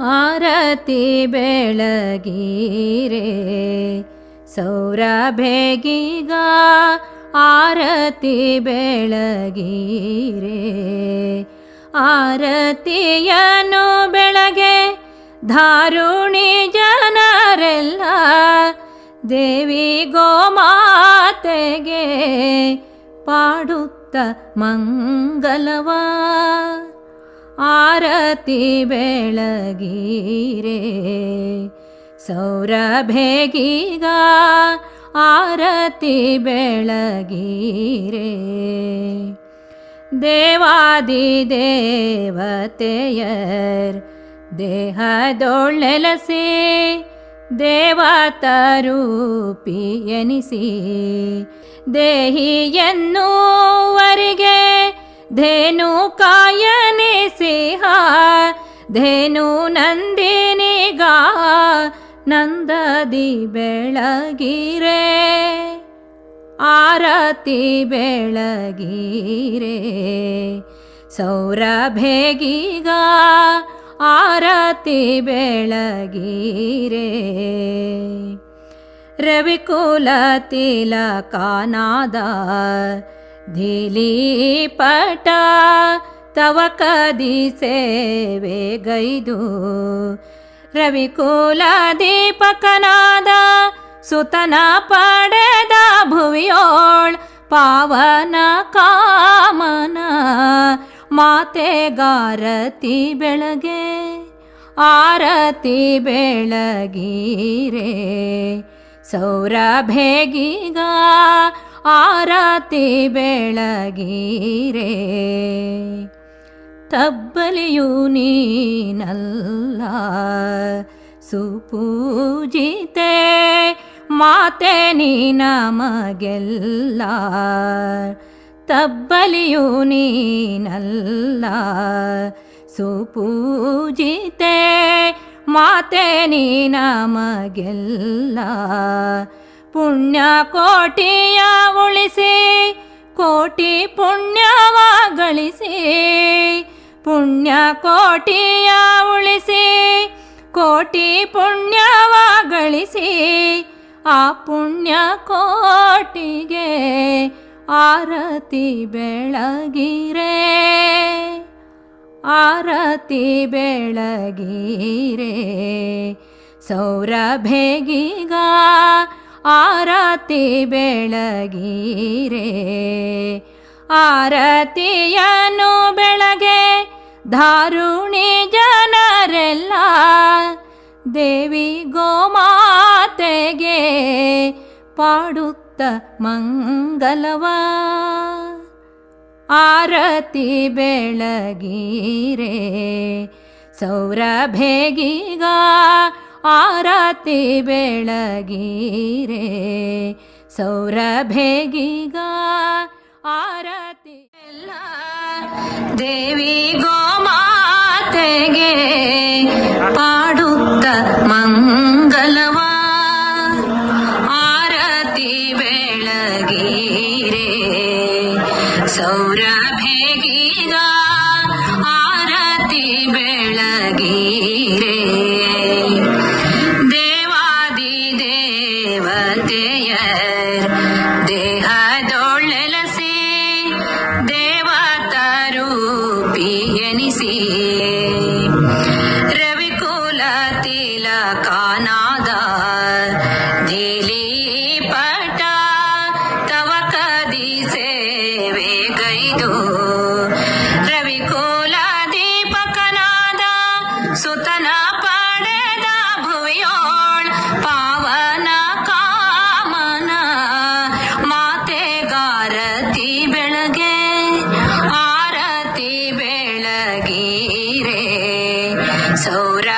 ಆರತಿ ಬೆಳಗೀರೆ ಸೌರಭೆಗೀಗ ಆರತಿ ಬೆಳಗೀರೆ. ಆರತಿಯನು ಬೆಳಗ್ಗೆ ಧಾರುಣಿ ಜನರೆಲ್ಲ ದೇವಿ ಗೋಮಾತೆಗೆ ಪಾಡುತ್ತ ಮಂಗಲವಾ. ಆರತಿ ಬೆಳಗೀರೆ. ಸೌರಭೆಗೀಗ ಆರತಿ ಬೆಳಗೀರೆ. ದೇವಾದಿ ದೇವತೆಯರ್ ದೇಹದೊಳ್ಳೆಲಸಿ ದೇವತರೂಪಿ ಎನಿಸಿ ದೇಹಿ ಎನ್ನುವರಿಗೆ ಕಾಯನೆ ಕಾಯನಿಸಿಹ ಧೇನು ನಂದಿನಿಗ ನಂದದಿ ಬೆಳಗಿರೆ ಆರತಿ ಬೆಳಗಿರೆ ಸೌರಭೇಗಿಗ ಆರತಿ ಬೆಳಗಿರೆ ರವಿಕುಲ ತಿಲಕಾನಾದ ದಿಲೀಪಟ ತವ ಕದಿ ರವಿ ರವಿಕುಲ ದೀಪಕನಾದ ಸುತನ ಪಡೆದ ಭುವಿಯೋಳ್ ಪಾವನ ಕಾಮನ ಮಾತೆ ಗಾರತಿ ಬೆಳಗ್ಗೆ ಆರತಿ ಬೆಳಗೀರೆ ಸೌರಭೆಗೀಗ ಆರತಿ ಬೆಳಗೀರೆ. ತಬ್ಬಲಿಯು ನೀನಲ್ಲ ಸುಪೂಜಿತೆ ಮಾತೆ ನೀ ನಮಗೆಲ್ಲ ತಬ್ಬಲಿಯು ನೀನಲ್ಲ ಸುಪೂಜಿತೆ ಮಾತೆ ನೀ ನಮಗೆಲ್ಲ ಪುಣ್ಯ ಕೋಟಿಯ ಉಳಿಸಿ, ಕೋಟಿ ಪುಣ್ಯವ ಗಳಿಸಿ ಪುಣ್ಯ ಕೋಟಿಯ ಉಳಿಸಿ, ಕೋಟಿ ಪುಣ್ಯವ ಗಳಿಸಿ, ಆ ಪುಣ್ಯ ಕೋಟಿಗೆ ಆರತಿ ಬೆಳಗಿರೆ ಆರತಿ ಬೆಳಗಿರೆ ಸೌರಭೆಗೀಗ ಆರತಿ ಬೆಳಗಿರೆ. ಆರತಿಯನು ಬೆಳಗೆ ಧಾರುಣಿ ಜನರೆಲ್ಲ ದೇವಿ ಗೋಮಾತೆಗೆ ಪಾಡುತ್ತ ಮಂಗಲವ. ಆರತಿ ಬೆಳಗಿರೆ. ಸೌರಭೆಗೀಗ ಆರತಿ ಬೆಳಗಿರೆ ಸೌರಭೆಗೀಗ ಆರತಿ. ಎಲ್ಲ ದೇವಿ ಗೋಮಾತೆಗೆ ಪಾಡುತ್ತ ಮಂಗಲವ. ಆರತಿ ಬೆಳಗಿರೆ ಸೌರಭೆಗೀಗ ಆರತಿ ಬೆಳಗಿ ಕಾನಾದ ಪಟ ತವ ಕದಿ ಸೇವೆ ಗೈದು. ರವಿಕೋಲ ದೀಪಕನಾದ ಸುತನ ಪಡೆದ ಭುವಿಯೋಳ್ ಪಾವನ ಕಾಮನ. ಮಾತೆಗಾರತಿ ಬೆಳಗ್ಗೆ, ಆರತಿ ಬೆಳಗೀರೆ. ಸೌರ